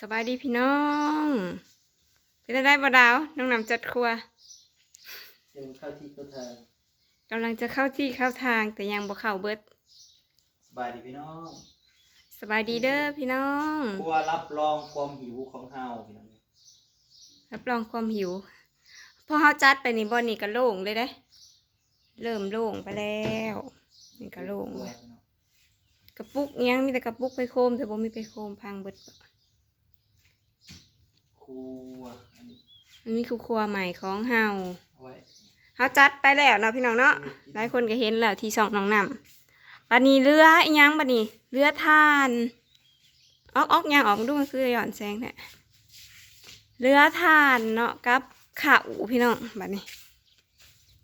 สบายดีพี่น้อง เป็นได้บ่ดาว น้องนำจัดครัวเดินเข้าที่เข้าทางกำลังจะเข้าที่เข้าทางแต่ยังบ่เข้าเบิดสบายดีพี่น้องสบายดีเด้อพี่น้องครัวรับรองความหิวของเฮาพี่น้องรับรองความหิวพอเฮาจัดไปนี่บ่นี่ก็โล่งเลยเด้เริ่มโล่งไปแล้วนี่ก็โล่งครัวเลยพี่น้องกระปุกยังมีแต่กระปุกไปโคมแต่บ่มีไปโคมพังเบิด ครัวอันนี้มันมีครัวครัวใหม่ของเฮาเอาไว้เฮาจัดไปแล้วเนาะพี่น้องเนาะหลายคนก็เห็นแล้วที่ช่องน้องนำบัดนี้เรืออีหยังบัดนี้เรือทานออกออกหยังออกดูมันคือหย่อนแสงแท้เรือทานเนาะกับข้าวพี่น้องบัดนี้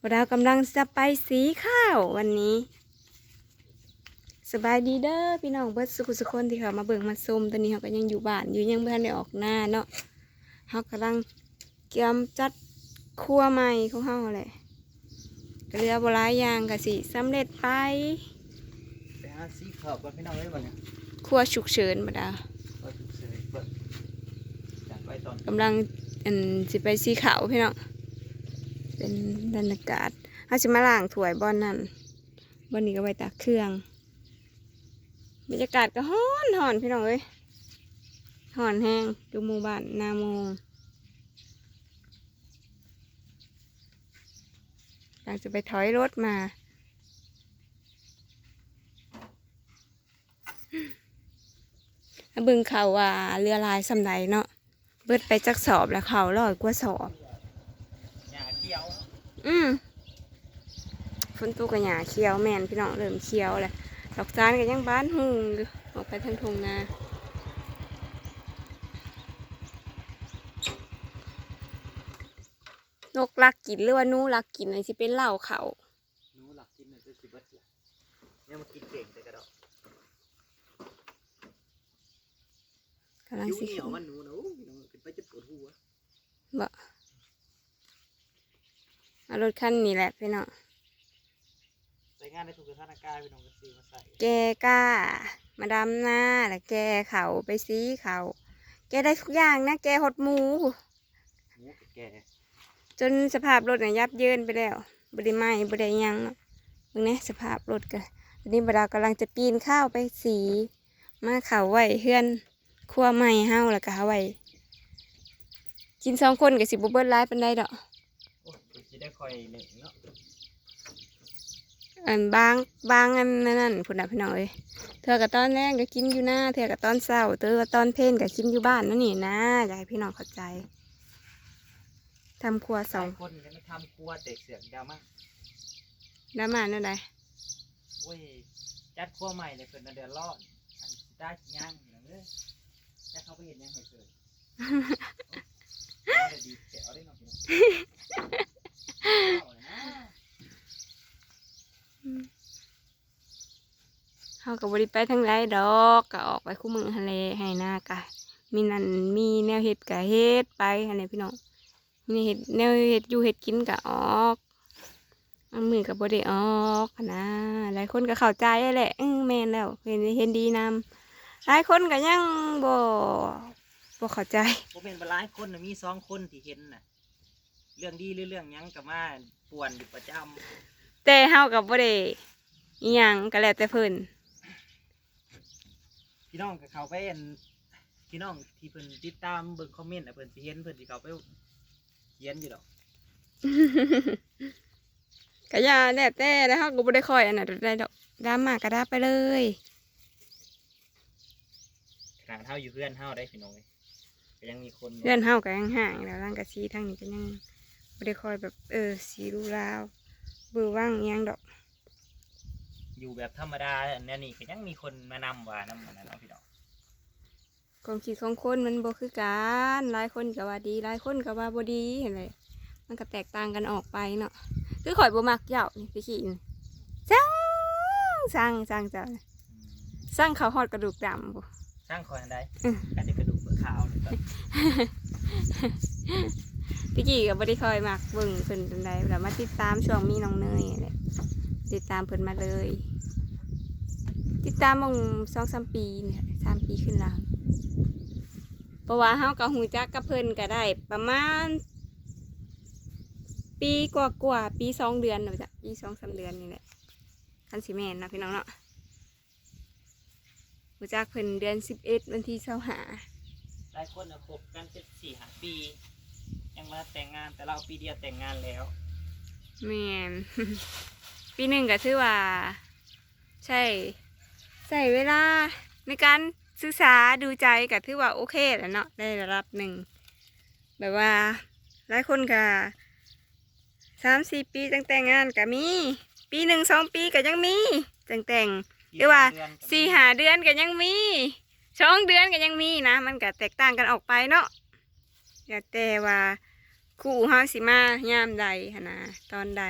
บดาวกำลังจะไปสีข้าววันนี้สบายดีเด้อพี่น้องเบิดสุขสุขคนที่เขามาเบิ่งมาชมตอนนี้เขาก็ยังอยู่บ้านอยู่ยังไม่ทันได้ออกหน้าเนาะ เขากำลังเตรียมจัดครัวใหม่ของเขาแหละก็เรือโบราณยางกะสิสำเร็จไปไปหาซีขอบก่อนพี่น้องเลยวันนี้ครัวฉุกเฉินมาดาก็ถูกเสยเปิดจัดไว้ตอนกำลังอันสิไปสีขาวพี่น้องเป็นบรรยากาศเขาจะมาล้างถ้วยบอนนั่นบอนนี้ก็ไปตากเครื่อง บรรยากาศก็ฮ้อนฮ้อนพี่น้องเอ้ย ฮ้อนแห้งดูหมู่บ้านนาโมงหลังจะไปถอยรถมาแล้วเบึงเขาว่าเรือลายสำไดเนาะ เบิดไปจักสอบแล้วเขาร้อยกว่าสอบหญ้าเขียวอืมฝนตกกระหยาเขียวแมนพี่น้องเริ่มเขียวเลยดอกจานก็ยังบ้านหุงอยู่ออกไปทางทงนา นกลักกินหรือว่าหนูลักกินอะไรสิเป็นเหล่าเขาหนูหลักกินเนี่ยจะสิเบิดละเนี่ยมากินเก่งแต่กระดอกกำลังคิ้วสิเหนีขึ้ยวนมันหนูนะโอ้พี่น้องเป็นไปจะปวดหัวบ่เอารถคันนี้แหละพี่น้องใส่งานในทุกสถานการณ์พี่น้องก็ซื้อมาใส่แกกล้า มาดำหน้าแล้วแกเขาไปซีเขา แกได้ทุกอย่างนะ แกหดหมูหมูกับแก่ จนสภาพรถเนี่ยยับเยินไปแล้วบริไม้บริยังเนาะมึงเนี่ยสภาพรถกันตอนนี้บดาวกำลังจะปีนข้าวไปสี มาเขาไว้เฮือนครัวใหม่เฮาแล้วก็เอาไว้กินสองคนกับสิบเบิร์ไลฟ์เป็นได้ดอกสิได้คอยหนึ่งเนาะอันบางบางอันนั่นพุ่นน่ะพี่น้อยเธอกับตอนแรกก็กินอยู่หน้า เธอกับตอนเศร้าเธอกับตอนเพลนก็กินอยู่บ้านนั่นนี่นะอยากให้พี่น้องเข้าใจ ทำครัวสองหลายคนยังไม่ทำครัวเตกเสือกดาวมากน้ำมันนั่นไดโอ้ยจัดครัวใหม่เลยเพิ่นน่ะเดือดร้อนอันสิได้สิย่างอย่างเด้อจะเข้าไปเห็นยังไงเพิ่นเอาแต่ดีแถวได้เนาะพี่น้องเอาเลยนะเขากับบริไปทั้งไรดอกก็ออกไปคู่มือทะเลให้หน้ากะมีนั่นมีแนวเห็ดกะเห็ดไปอะไรพี่น้อง มีเห็ดแนวเห็ดอยู่เห็ดกินกะออกอันมือกับบริออกหั้นนะหลายคนก็เข้าใจแหละเออแม่นแล้วเห็นเห็นดีนำหลายคนก็ยังบ่บ่เข้าใจบ่เป็นบหลายคนน่ะมีสองคนที่เห็นน่ะ เรื่องดีหรือเรื่องหยังก็มาป่วนอยู่ประจำแต่เฮากับบ่ได้อิหยังก็แล้วแต่เพิ่นพี่น้องกับเขาไปเห็นพี่น้องที่เพิ่นติดตามเบิ่งคอมเมนต์น่ะเพิ่นสิเห็นเพิ่นสิเขาไปเขียนอยู่ดอกก็อย่าแล้วแต่แล้วเฮาก็บ่ได้คอยอันนั้นได้ดอกดราม่าก็ด่าไปเลยขนาดเฮาอยู่เพื่อนเฮาได้พี่น้องเอ้ยก็ยังมีคนเพื่อนเฮาก็ยังห่างแล้วร่างกะซีทางนี้ก็ยังบ่ได้คอยแบบเออสีรูราวเบือว่างอิหยังดอก อยู่แบบธรรมดาอันนี้นี่ก็ยังมีคนมานำว่านํมันนะเนาะพี่น้อง ความคิดของคนมันบ่คือกันหลายคนก็ว่าดีหลายคนก็ว่าบ่ดีเห็นไหมมันก็แตกต่างกันออกไปเนาะคือข่อยบ่มักเหย้านี่พี่ขี้นี่จังสั่งสั่งจ้ะอืมสั่งเขาวฮอดกระดูกดำบ่สร้างคอยอันใดอืมก็จะกระดูกเปลือกขาวนี่ก็พี่กี้ก็บ่ได้คอยมักเบิ่งเพิ่นปานใดแล้วมาติดตามช่วงมีน้องเนยนี่แหละติดตามเพิ่นมาเลย ติดตามมงสองสามปีเนี่ยสามปีขึ้นแล้ว เพราะว่าเฮากับหูจักกับเพิ่นก็ได้ ประมาณ ปีกว่ากว่าๆปีสองเดือนเนาะจ้ะปีสองสามเดือนนี่แหละคันสิแม่นเนาะพี่น้องเนาะหูจักเพิ่นเดือนสิบเอ็ดวันที่เสาหาหลายคนน่ะคบกันเจ็ดสี่ห้าปี ยังมาแต่งงานแต่เราปีเดียวแต่งงานแล้วแม่นปีหนึ่งก็ถือว่า ใช่ใส่เวลาในการ ศึกษาดูใจก็ถือว่าโอเคแหล้วเนาะได้ระดับหนึ่งแบบว่า หลายคนก็สามสี่ปีตั้งแต่งงานก็มี ปีหนึ่งสองปีก็ยังมีแต่งแต่งหรือว่าสี่หาเดือนก็ยังมีสองเดือนก็ยังมีนะมันก็แตกต่างกันออกไปเนาะแล้วแต่ว่าคู่เฮาสิมายามใดหั้นนะตอนใด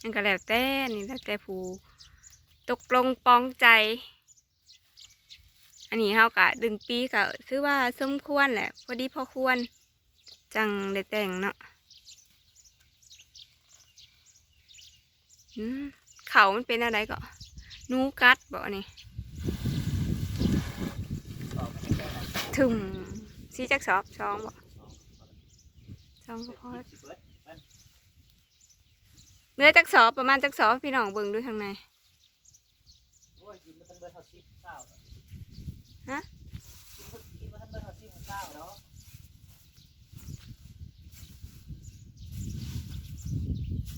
นั่นก็แล้วแต่นี่แล้วแต่ผู้ ตกลงปองใจ อันนี้เฮากะดึงปีก็คือว่าสมควรแหละ พอดีพอควร จังได้แต่งเนาะเขามันเป็นอะไรก็หนูกัดบ่นี่ถึมสีจักสอบสองบ่องก็พอเบิดเบิดเนื้อจักสอบประมาณจักสอบพี่น้องเบิ่งดูทางใน โอ้ยกินมาตั้ง เบิดเท่าสิบเก้าฮะกิมากินมาตั้งเบิดเท่าสิบเก้าแล้ว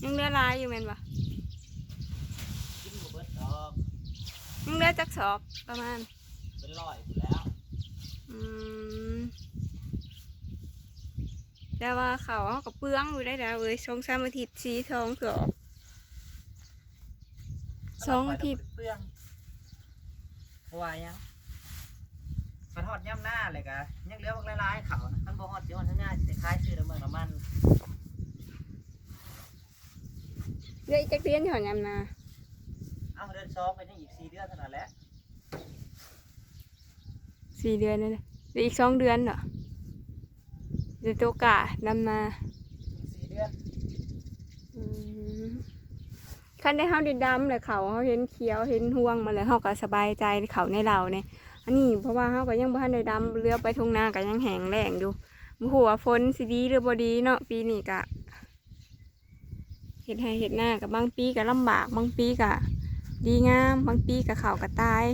ยังเหลือลายอยู่แม่นบ่กินบ่เบิดดอกยังเหลือจักสอบประมาณเป็นร้อยอยู่แล้วอืมแต่ว่าเขาเขาก็เปลืองอยู่ได้แล้วเอ้ยสองสามอาทิตย์สีสองสอบสองอาทิตย์เปลือง ราะว่ายังมาทอดย่ำหน้าเลยกะยังเหลือพวกหลายๆเขานะท่านบ่ฮอดสิฮอดทั้งหน้าสิได้ขายซื้อน้ำเมืองน้ำมันเหลืออีกจักเดือนหย่อนยำนาเอาเดือนสองไปยังอีกสี่เดือนเท่านั้นแหละสี่เดือนนั่นแหละเหลืออีกสองเดือนเหรอเดี๋ยวตัวกะดำนาอีกสี่เดือน อืม คันได้เฮาได้ดำเลยเขาเฮาเห็นเขียวเห็นห่วงมาเลยเฮาก็สบายใจเขาในเราเนี่ยอันนี้เพราะว่าเฮาก็ยังบ่ทันได้ดำเรือไปทุ่งนาก็ยังแห้งแล้งอยู่บ่ฮู้ว่าฝนสิดีหรือบ่ดีเนาะปีนี้ก็เฮ็ดให้เฮ็ดหน้ากับบางปีก็ลำบากบางปีก็ดีงามบางปีก็เขาก็ตาย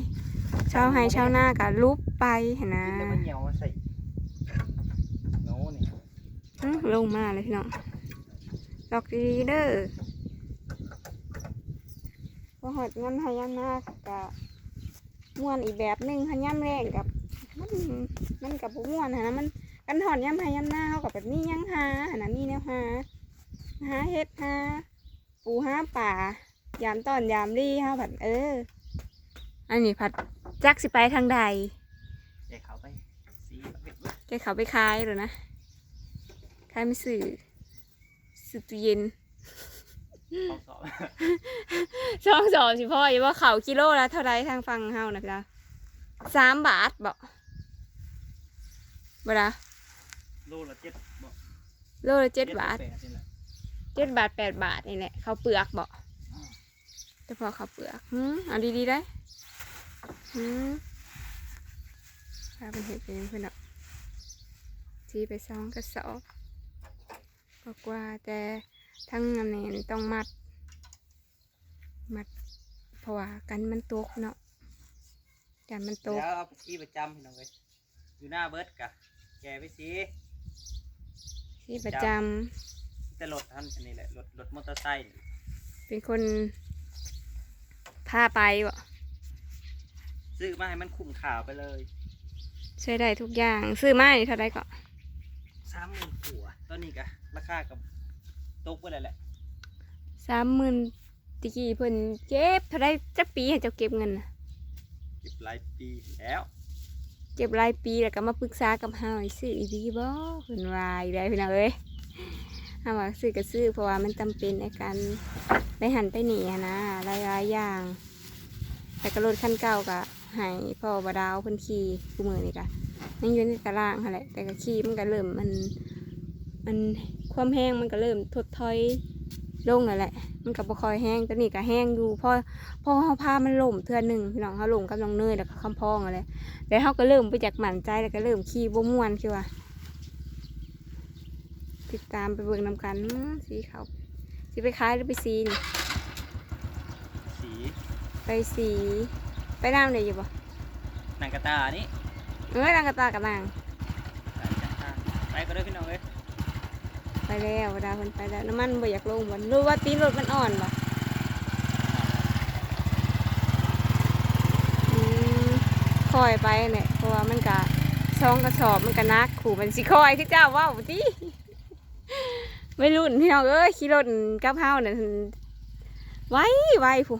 ชาวไร่ชาวนาก็ลุบไปหั่นนะกินแล้วมันเหนียวมาใส่โน้นี่อื้อลงมาเลยพี่น้องดอกดีเด้อ พอหอดยันหายันมากกับม่วนอีกแบบหนึ่งหันย่ำแรงกับมันมันกับม่วนหั้นนะมันกันหอดย่ำหาย่ำหน้าเขากับแบบนี้ยังหาหันนะมีแนวหาหาเฮ็ดหาปูหาป่ายามตอนยามรีเฮาผัดเออ อันนี้ผัดจักสิไปทางใดเดี๋ยวเขาไปสีแบบนี้แกเขาไปคายหรือนะคายไม่สื่อสื่อตู้เย็น ข้อสอบช่องสองสิพ่ออย่าว่าเขากิโลละเท่าไรทางฟังเฮานะพี่ดาสามบาทบอกบ่ละโลละเจ็ดบอกโลละเจ็ดบาทแปดนี่แหละเจ็ดบาทแปดบาทนี่แหละเขาวเปลือกบอกอืมแต่พอเขาวเปลือกหืมเอาดีๆได้หืมถ้าเป็นเห็ดเป็นเพื่อนดอกทีไปซองกระสอบบอกว่าแต่ ทั้งอันนี้ต้องมัด มัดเพราะว่ากันมันตกเนาะกันมันตเดี๋ยวกเอาที่ประจำพี่น้องเลยอยู่หน้าเบิร์ดกะแกไปสีที่ประจำแต่รถท่านอันนี้แหละรถรถมอเตอร์ไซค์เป็นคนพาไปบ่ซื้อมาให้มันคุ้มข่าวไปเลยช่วยได้ทุกอย่าง ซื้อมานี่เท่าไรก็สามหมื่นขัวตอนนี้กะราคากับ ตกไปเลยแหละสามหมื่นตะกี้เพิ่นเก็บเท่าไรจักปีให้เจ้าเก็บเงินน่ะเก็บหลายปีแล้วเก็บรายปีแล้วก็มาปรึกษากับเฮาให้ซื้ออีดีบ่เพิ่นว่าอีได้พี่น้องเอ้ยเฮาว่าซื้อก็ซื้อเพราะว่ามันจำเป็นในการไปหันไปหนีอะนะหลายๆอย่าง แต่ก็รถคันเก่าก็ให้พ่อบดาวเพิ่นขี่กูมือนี่ก็ยังอยู่ในตารางหั่นแหละแต่ก็ขี่มันก็เริ่มมันมัน ความแห้งมันก็เริ่มถดถอยลงนั่นแหละ มันก็บ่ค่อยแห้งตัวนี้ก็แห้งอยู่พอพอเฮาพามันล่มเทื่อหนึงพี่น้องเฮาล่มกับน้องเนยแล้วก็คำพองอะไรแล้วเฮาก็เริ่มไปจากหมั่นใจแล้วก็เริ่มขี่บ่ม่วนคือว่าติดตามไปเบิ่งนำกันอื้อสีขาวสิไปขายหรือไปสีนี่สีไปสีไปน้ำได้อยู่บ่นางกระตานี่เอ้ยนางกระตากับนางไปก็ได้พี่น้องเอ้ย ไปแล้วเวลาเพิ่นไปแล้วน้ำมันบ่อยากลงบ่รู้ว่าตีนรถมันอ่อนบ่อืมคอยไปเนี่ยเพราะว่ามันก็ซองกระสอบมันก็นักขู่มันสิคอยคือเจ้าว้าติไม่รุ่นพี่น้องเอ้ยขี่รถกับเฮาเนี่ยไว้ไว้ผู้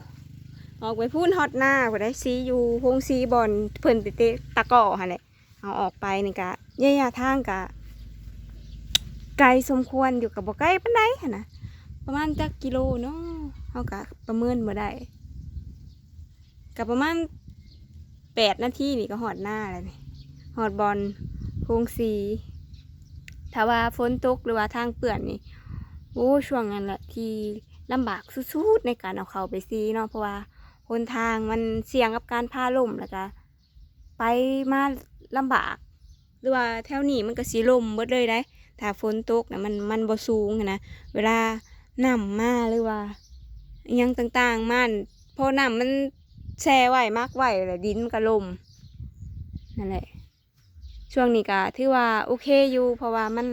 ออกไปพูนฮอตหน้าผู้ได้ซีอยู่พงซีบอลเพิ่นไปเตะตะกร้อหั่นแหละเอาออกไปนี่กะระยะทางกะ ไกลสมควรอยู่กับบ่ไกลปานใดหั่นนะประมาณจักกิโลเนาะเฮากะประเมินบ่ได้ก็ประมาณแปดนาทีนี่ก็หอดหน้าแล้วนี่หอดบอลโคงสีถ้าว่าฝนตกหรือว่าทางเปื่อนนี่โอ้ช่วงนั้นแหละที่ลำบากสุดๆในการเอาเขาไปซีเนาะเพราะว่าหนทางมันเสี่ยงกับการพาล่มแล้วก็ไปมาลำบาก หรือว่าแถวนี้มันก็สีลมเบิดเลยได้ถ้าฝนตกนะมันมันบ่สูงนะเวลาน้ำมาหรือว่ายังต่างๆมันพอน้ำมันแช่ไหวมากไหว้แล้วดินมันก็ลมนั่นแหละช่วงนี้ก็ถือว่าโอเคอยู่ เพราะว่ามัน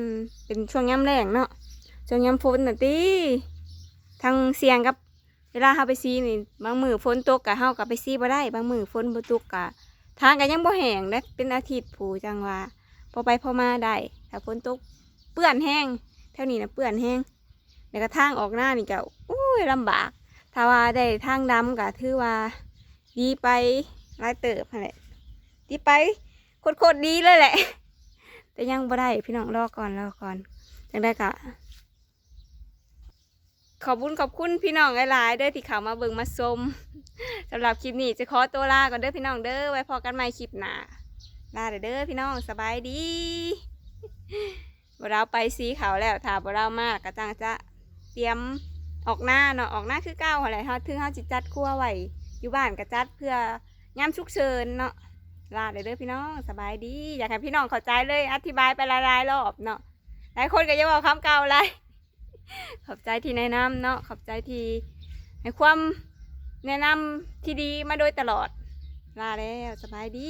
เป็นช่วงย้ำแรงเนาะช่วงย้ำฝนน่ะติทางเสียงกับ เวลาเฮาไปซีนี่บางมือฝนตกกะเฮาก็ไปซีบ่ได้ บางมือฝนบ่ตกกะทางก็ยังบ่แห้งได้เป็นอาทิตย์ผู้จังว่า อไปพอมาได้ถ้าฝนตกเปื้อนแห้งแถวนี้นะเปื้อนแห้งแล้วก็ทางออกหน้านี่ก็อุ้ยลำบาก ถ้าว่าได้ทางดำก็ถือว่า ดีไปหลายเติบนั่นแหละดีไปโคตรดีเลยแหละ แต่ยังบ่ได้พี่น้องรอก่อนรอก่อนจังได้กะขอบคุณขอบคุณพี่น้องหลายๆเด้อที่เข้ามาเบิ่งมาชมสำหรับคลิปนี้จะขอตัวลาก่อนเด้อพี่น้องเด้อไว้พอกันใหม่คลิปหน้า ลาเด้อเด้อพี่น้องสบายดีบเราไปสีเขาแล้วถ้าบ่เรามากก็จังจะเตรียมออกหน้าเนาะออกหน้าคือเก้าอะไรเฮาถึงเฮาจิจัดครัวไว้อยู่บ้านก็จัดเพื่อยามฉุกเฉินเนาะลาเด้อเด้อพี่น้องสบายดี อยากให้พี่น้องเข้าใจเลย อธิบายไปหลายๆรอบเนาะหลายคนก็จะบอกคำเก่าเลยขอบใจที่แนะนำเนาะขอบใจที่ให้ความแนะนำที่ดีมาโดยตลอดลาแล้วสบายดี